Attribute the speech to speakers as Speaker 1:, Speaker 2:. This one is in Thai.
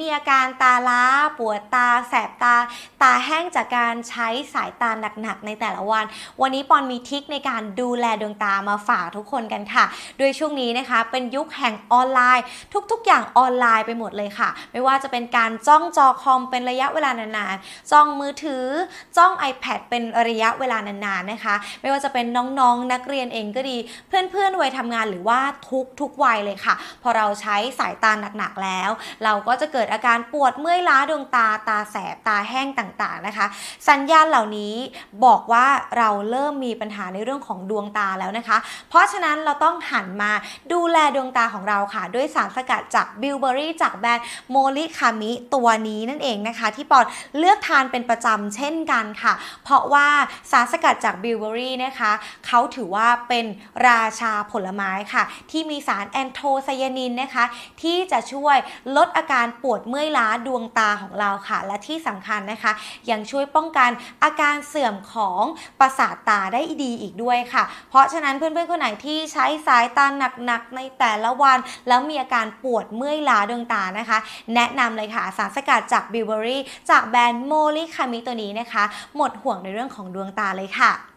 Speaker 1: มีอาการตาล้า ปวดตา แสบตา ตาแห้งจากการใช้สายตาหนักๆ ในแต่ละวัน วันนี้ปอนมีทิคในการดูแลดวงตามาฝากทุกคนกันค่ะ โดยช่วงนี้นะคะ เป็นยุคแห่งออนไลน์ ทุกๆ อย่างออนไลน์ไปหมดเลยค่ะ ไม่ว่าจะเป็นการจ้องจอคอมเป็นระยะเวลานานๆ จ้องมือถือ จ้อง iPad เป็นระยะเวลานานๆ นะคะ ไม่ว่าจะเป็นน้องๆ นักเรียนเองก็ดี เพื่อนๆ วัยทำงานหรือว่าทุกๆ วัยเลยค่ะ พอเราใช้สายตาหนักๆ แล้ว เราก็จะเกิดอาการปวดเมื่อยล้าดวงตาตาแสบตาแห้งต่างๆนะคะ สัญญาณเหล่านี้บอกว่าเราเริ่มมีปัญหาในเรื่องของดวงตาแล้วนะคะ เพราะฉะนั้นเราต้องหันมาดูแลดวงตาของเราค่ะ ด้วยสารสกัดจากบิลเบอรี่จากแบรนด์โมลิคามิตัวนี้นั่นเองนะคะ ที่ปอนเลือกทานเป็นประจำเช่นกันค่ะ เพราะว่าสารสกัดจากบิลเบอรี่นะคะเขาถือว่าเป็นราชาผลไม้ค่ะ ที่มีสารแอนโทไซยานินนะคะ ที่จะช่วยลดอาการปวดเมื่อยล้าดวงตาของเราค่ะ และที่สำคัญนะคะ ยังช่วยป้องกันอาการเสื่อมของประสาทตาได้ดีอีกด้วยค่ะ เพราะฉะนั้นเพื่อนๆคนไหนที่ใช้สายตาหนักๆในแต่ละวัน แล้วมีอาการปวดเมื่อยล้าดวงตานะคะ แนะนำเลยค่ะ สารสกัดจากบิวเบอรี่จากแบรนด์โมลิคามิตัวนี้นะคะ หมดห่วงในเรื่องของดวงตาเลยค่ะ